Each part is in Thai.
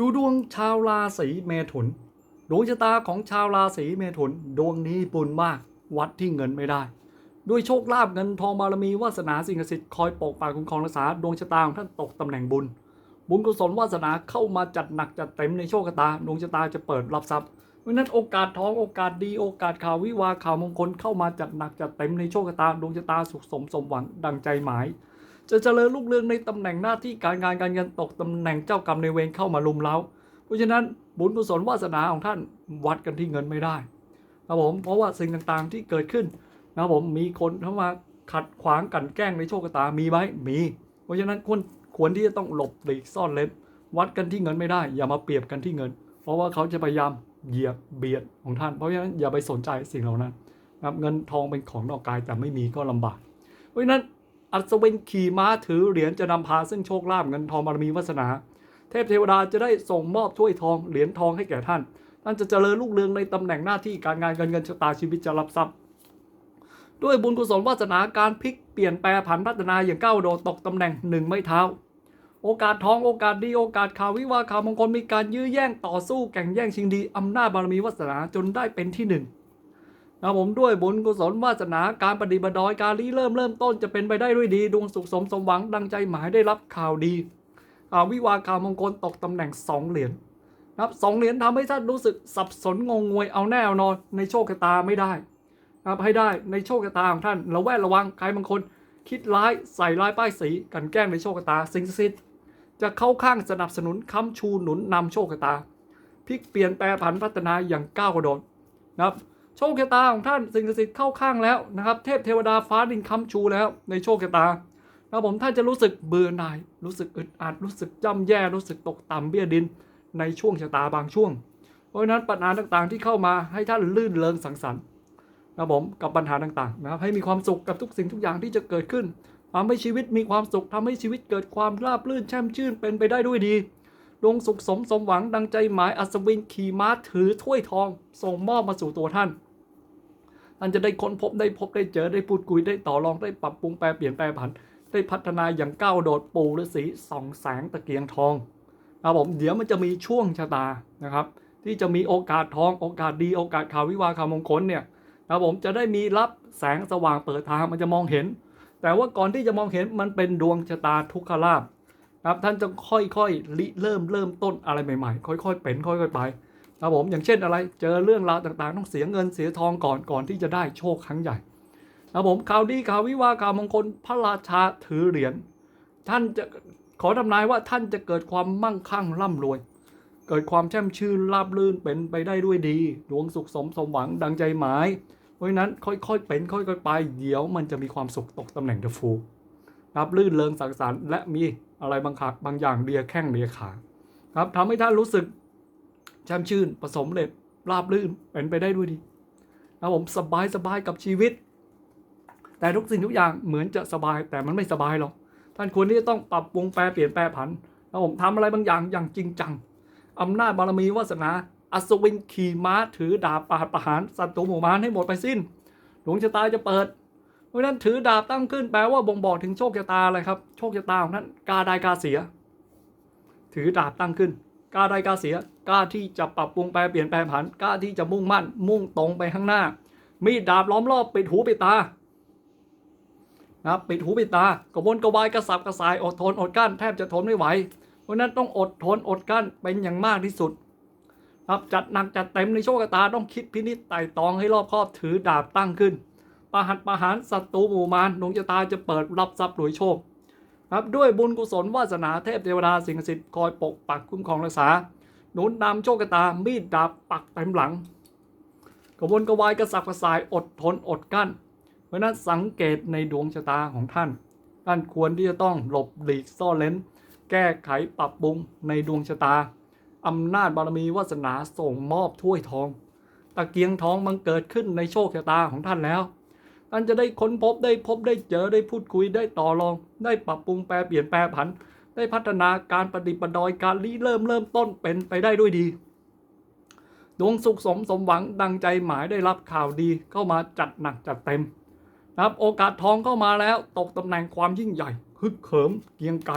ดูดวงชาวราศีเมถุน ดวงชะตาของชาวราศีเมถุน ดวงนี้บุญมาก วัดที่เงินไม่ได้ ด้วยโชคลาภเงินทองบารมีวาสนาสิ่งศักดิ์สิทธิ์คอยปกปักคุ้มครองรักษาดวงชะตาของท่านตกตำแหน่งบุญ บุญกุศลวาสนาเข้ามาจัดหนักจัดเต็มในโชคชะตา ดวงชะตาจะเปิดรับทรัพย์เพราะนั้นโอกาสทองโอกาสดีโอกาสข่าววิวาข่าวมงคลเข้ามาจัดหนักจัดเต็มในโชคชะตาดวงชะตาสุขสมสมหวังดังใจหมาย จะเจริญรุ่งเรืองในตำแหน่งหน้าที่การงานการเงินตกตำแหน่งเจ้ากรรมในเวรเข้ามาลุมเล้า เพราะฉะนั้นบุญกุศลวาสนาของท่านวัดกันที่เงินไม่ได้ครับผมเพราะว่าสิ่งต่างๆที่เกิดขึ้นนะผมมีคนเข้ามาขัดขวางกันแกล้งในโชคชะตามีไหมมี เพราะฉะนั้นควรควรที่จะต้องหลบหลีกซ่อนเล็บวัดกันที่เงินไม่ได้ อย่ามาเปรียบกันที่เงิน เพราะว่าเขาจะพยายามเหยียบเบียดของท่าน เพราะฉะนั้นอย่าไปสนใจสิ่งเหล่านั้นนะครับเงินทองเป็นของนอกกายแต่ไม่มีก็ลำบาก เพราะฉะนั้น อัศวินขี่ม้าถือเหรียญจะนำพาซึ่งโชคลาภเงินทองบารมีวาสนา เทพเทวดาจะได้ส่งมอบถ้วยทองเหรียญทองให้แก่ท่าน ท่านจะเจริญรุ่งเรืองในตำแหน่งหน้าที่การงานการเงินชะตาชีวิตจะรับทรัพย์ ด้วยบุญกุศลวาสนาการพลิกเปลี่ยนแปลผันพัฒนาอย่างก้าวโดดตกตำแหน่งหนึ่งไม่เท้า โอกาสทองโอกาสดีโอกาสข่าววิวาข่าวมงคลมีการยื้อแย่งต่อสู้แข่งแย่งชิงดีอำนาจบารมีวาสนาจนได้เป็นที่หนึ่ง นะผมด้วยบุญกุศลวาสนาการปฏิบัติดอยการรีเริ่มเริ่มต้นจะเป็นไปได้ด้วยดี ดวงสุขสมสมหวังดังใจหมายได้รับข่าวดีข่าวิวาข่าวมงคลตกตำแหน่งสองเหรียญนะครับสองเหรียญทำให้ท่านรู้สึกสับสนงงงวยเอาแน่เอานอนในโชคชะตาไม่ได้นะครับให้ได้ในโชคชะตาของท่านระแวดระวังใครบางคน คิดร้ายใส่ร้ายป้ายสีกันแกล้งในโชคชะตาสิ่งศักดิ์สิทธิ์จะเข้าข้างสนับสนุนค้ำชูหนุนนำโชคชะตาพลิกเปลี่ยนแปลผันพัฒนาอย่างก้าวกระโดดนะครับ โชคชะตาของท่านสิ่งศักดิ์สิทธิ์เข้าข้างแล้วนะครับ เทพเทวดาฟ้าดินค้ำชูแล้วในโชคชะตานะผมท่านจะรู้สึกเบื่อหน่าย รู้สึกอึดอัดรู้สึกย่ำแย่รู้สึกตกต่ำเบี้ยดิน ในช่วงชะตาบางช่วง เพราะฉะนั้นปัญหาต่างๆที่เข้ามาให้ท่านลื่นเริงสังสรรค์นะผมกับปัญหาต่างๆนะครับให้มีความสุขกับทุกสิ่งทุกอย่างที่จะเกิดขึ้นทำให้ชีวิตมีความสุขทำให้ชีวิตเกิดความราบรื่นแช่มชื่นเป็นไปได้ด้วยดีดวงสุขสมสมหวังดังใจหมายอัศวินขี่ม้าถือถ้วยทอง ส่งมอบมาสู่ตัวท่าน ท่านจะได้ค้นพบได้พบได้เจอได้พูดคุยได้ต่อรองได้ปรับปรุงแปลเปลี่ยนแปลผัน ได้พัฒนาอย่างก้าวโดดปูฤาษีส่องแสงตะเกียงทองนะครับผมเดี๋ยวมันจะมีช่วงชะตานะครับ ที่จะมีโอกาสทองโอกาสดีโอกาสข่าววิวาข่าวมงคลเนี่ยนะผมจะได้มีรับแสงสว่างเปิดทางมันจะมองเห็น แต่ว่าก่อนที่จะมองเห็นมันเป็นดวงชะตาทุกขลาภนะครับท่านจะค่อยๆริเริ่มเริ่มต้นอะไรใหม่ๆ ค่อยๆเป็นค่อยๆไป ครับผมอย่างเช่นอะไร เจอเรื่องราวต่างๆ ต้องเสียเงินเสียทองก่อนก่อนที่จะได้โชคครั้งใหญ่ครับผมข่าวดีข่าววิวาข่าวมงคลพระราชาถือเหรียญท่านจะขอทำนายว่าท่านจะเกิดความมั่งคั่งร่ำรวย เกิดความแช่มชื่นราบรื่นเป็นไปได้ด้วยดี ดวงสุขสมสมหวังดังใจหมาย เพราะฉะนั้นค่อยๆเป็นค่อยๆไป เดี๋ยวมันจะมีความสุขตกตำแหน่งเดอะฟูรับลื่นเริงสังสรรค์และมีอะไรบางขาบางอย่างเดียแข้งเดียขาครับทำให้ท่านรู้สึก แช่มชื่นผสมเร็จราบรื่นเป็นไปได้ด้วยดีครับผมสบายสบายกับชีวิต แต่ทุกสิ่งทุกอย่างเหมือนจะสบายแต่มันไม่สบายหรอกท่านควรที่จะต้องปรับปรุงแปลเปลี่ยนแปลผันแล้วผมทำอะไรบางอย่างอย่างจริงจังอำนาจบารมีวาสนาอัศวินขี่ม้าถือดาบปราดประหารศัตรูหมู่มารให้หมดไปสิ้นดวงชะตาจะเปิด เพราะนั้นถือดาบตั้งขึ้นแปลว่าบ่งบอกถึงโชคชะตาอะไรครับ โชคชะตาของท่านกาได้กาเสีย ถือดาบตั้งขึ้น กล้าได้กล้าเสีย กล้าที่จะปรับปรุงแปลเปลี่ยนแปลผัน กล้าที่จะมุ่งมั่น มุ่งตรงไปข้างหน้า มีดดาบล้อมรอบปิดหูปิดตานะปิดหูปิดตากระวนกระวายกระสับกระสายอดทนอดกั้นแทบจะทนไม่ไหว เพราะนั้นต้องอดทนอดกั้นเป็นอย่างมากที่สุดครับจัดหนักจัดเต็มในโชคชะตาต้องคิดพินิจไต่ตองให้รอบคอบถือดาบตั้งขึ้น ประหัตประหารศัตรูหมู่มารดวงชะตาจะเปิดรับทรัพย์รวยโชค ครับด้วยบุญกุศลวาสนาเทพเทวดาสิ่งศักดิ์สิทธิ์คอยปกปักคุ้มครองรักษา หนุนนำโชคชะตามีดดาบปักเต็มหลัง กระวนกระวายกระสับกระส่ายอดทนอดกั้น เพราะนั้นสังเกตในดวงชะตาของท่าน ท่านควรที่จะต้องหลบหลีกซ่อนเลนแก้ไขปรับปรุงในดวงชะตาอำนาจบารมีวาสนาส่งมอบถ้วยทอง ตะเกียงทองมันเกิดขึ้นในโชคชะตาของท่านแล้ว ท่านจะได้ค้นพบได้พบได้เจอได้พูดคุยได้ต่อรอง ได้ปรับปรุงแปลเปลี่ยนแปลผัน ได้พัฒนาการปฏิบัติดอยการริเริ่มเริ่มต้นเป็นไปได้ด้วยดี ดวงสุขสมสมหวังดังใจหมายได้รับข่าวดีเข้ามาจัดหนักจัดเต็มนะครับโอกาสทองเข้ามาแล้วตกตำแหน่งความยิ่งใหญ่ฮึกเหิมเกียงไกร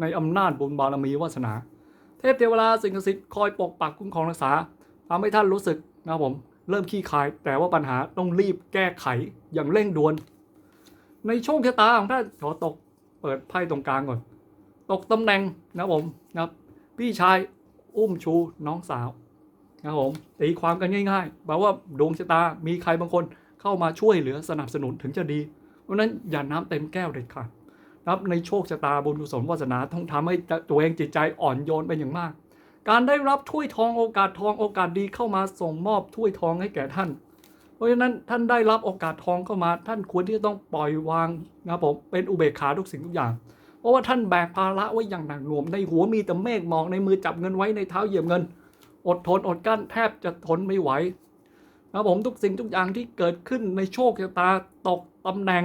ในอำนาจบุญบารมีวาสนา เทพเทวดาสิ่งศักดิ์สิทธิ์คอยปกปักคุ้มครองรักษาทำให้ท่านรู้สึกนะครับผม เริ่มขี้คาย แต่ว่าปัญหาต้องรีบแก้ไขอย่างเร่งด่วน ในโชคชะตาของท่านขอตกเปิดไพ่ตรงกลางก่อน ตกตำแหน่งนะผมนะครับ พี่ชายอุ้มชูน้องสาวนะผมตีความกันง่ายๆแปลว่าดวงชะตามีใครบางคนเข้ามาช่วยเหลือสนับสนุนถึงจะดี เพราะนั้นอย่าน้ำเต็มแก้วเด็ดขาดนะครับในโชคชะตาบุญกุศลวาสนาต้องทำให้ตัวเองจิตใจอ่อนโยนเป็นอย่างมาก การได้รับถ้วยทองโอกาสทองโอกาสดีเข้ามาส่งมอบถ้วยทองให้แก่ท่าน เพราะฉะนั้นท่านได้รับโอกาสทองเข้ามา ท่านควรที่จะต้องปล่อยวางนะครับผมเป็นอุเบกขาทุกสิ่งทุกอย่าง เพราะว่าท่านแบกภาระไว้อย่างหนักหน่วงในหัวมีแต่เมฆหมอกในมือจับเงินไว้ในเท้าเหยียบเงิน อดทนอดกลั้นแทบจะทนไม่ไหวนะครับผมทุกสิ่งทุกอย่างที่เกิดขึ้นในโชคชะตาตกตำแหน่ง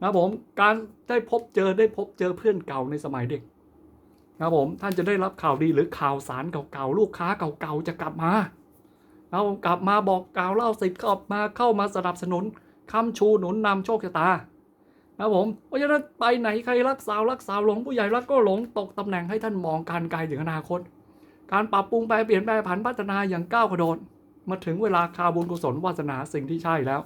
นะครับผมการได้พบเจอได้พบเจอเพื่อนเก่าในสมัยเด็ก ครับผมท่านจะได้รับข่าวดีหรือข่าวสารเก่าๆลูกค้าเก่าๆจะกลับมานะครับกลับมาบอกกล่าวเล่าสิทธิ์กลับมาเข้ามาสนับสนุนคำชูหนุนนำโชคชะตานะครับผมเพราะฉะนั้นไปไหนใครรักสาวรักสาวหลงผู้ใหญ่รักก็หลงตกตำแหน่งให้ท่านมองการไกลถึงอนาคต การปรับปรุงแปลเปลี่ยนแปลผันพัฒนาอย่างก้าวกระโดดมาถึงเวลาคาบุญกุศลวาสนาสิ่งที่ใช่แล้ว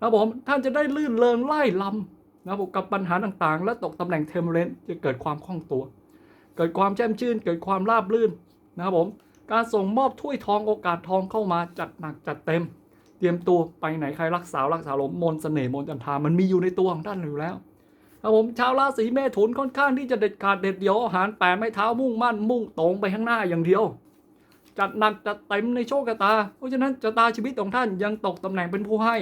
นะครับผมท่านจะได้ลื่นเลิงไล่ลำนะครับผมกับปัญหาต่างๆ และตกตำแหน่งเทมเพลนจะเกิดความคล่องตัว กิดความแช่มชื่น เกิดความราบลื่นนะครับผม การส่งมอบถ้วยทองโอกาสทองเข้ามาจัดหนักจัดเต็ม เตรียมตัวไปไหนใครรักสาวรักสาวหลงมนต์เสน่ห์มนจันทามันมีอยู่ในตัวของท่านอยู่แล้วครับผมชาวราศีเมถุนค่อนข้างที่จะเด็ดขาดเด็ดเดี่ยวอาหารแปดไม้เท้ามุ่งมั่นมุ่งตรงไปข้างหน้าอย่างเดียว จัดหนักจัดเต็มในโชคชะตา เพราะฉะนั้นชะตาชีวิตของท่านยังตกตำแหน่งเป็นผู้ให้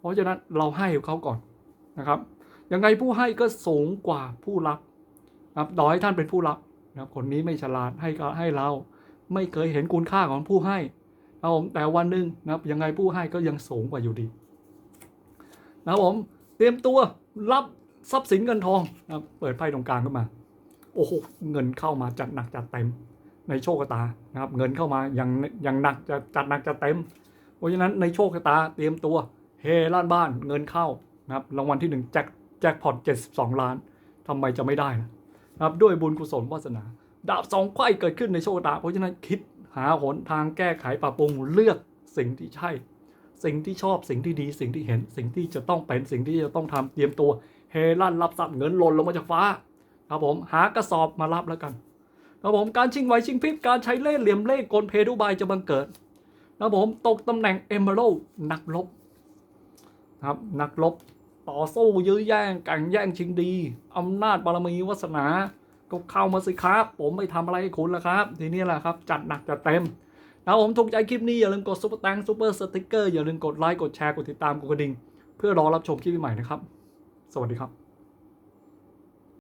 เพราะฉะนั้นเราให้เขาก่อนนะครับยังไงผู้ให้ก็สูงกว่าผู้รับ ครับต่อให้ท่านเป็นผู้รับนะครับคนนี้ไม่ฉลาดให้ให้เรา ไม่เคยเห็นคุณค่าของผู้ให้นะผมแต่วันหนึ่งนะครับยังไงผู้ให้ก็ยังสูงกว่าอยู่ดีนะครับผมเตรียมตัวรับทรัพย์สินเงินทองนะเปิดไพ่ตรงกลางขึ้นมา โอ้โหเงินเข้ามาจัดหนักจัดเต็มในโชคชะตานะครับ เงินเข้ามาอย่างอย่างหนักจะจัดหนักจัดเต็ม เพราะฉะนั้นในโชคชะตาเตรียมตัวเฮล้านบ้านเงินเข้านะครับรางวัลที่หนึ่งแจ็คแจ็คพอต72 ล้านทำไมจะไม่ได้นะ ครับด้วยบุญกุศลวาสนา ดาบสองไขว้เกิดขึ้นในโชคชะตาเพราะฉะนั้นคิดหาหนทางแก้ไขปรับปรุงเลือกสิ่งที่ใช่ สิ่งที่ชอบสิ่งที่ดี สิ่งที่เห็น สิ่งที่จะต้องเป็นสิ่งที่จะต้องทำเตรียมตัวเฮลั่นรับทรัพย์เงินหล่นลงมาจากฟ้า ครับผมหากระสอบมารับแล้วกันครับผมการชิงไหวชิงพริบการใช้เล่ห์เหลี่ยมเล่ห์กลเพดุบายจะบังเกิดครับผมตกตำแหน่งเอเมอรัลนักรบครับนักรบ ต่อสู้ยื้อแย่งกันแย่งชิงดีอำนาจบารมีวาสนา ก็เข้ามาสิครับ ผมไม่ทำอะไรให้คุณแล้วครับ ทีนี้แหละครับ จัดหนักจัดเต็มนะผมถูกใจคลิปนี้ อย่าลืมกดซุปเปอร์ตังซุปเปอร์สติ๊กเกอร์อย่าลืมกดไลค์กดแชร์กดติดตามกดกระดิ่ง เพื่อรอรับชมคลิปใหม่นะครับ สวัสดีครับ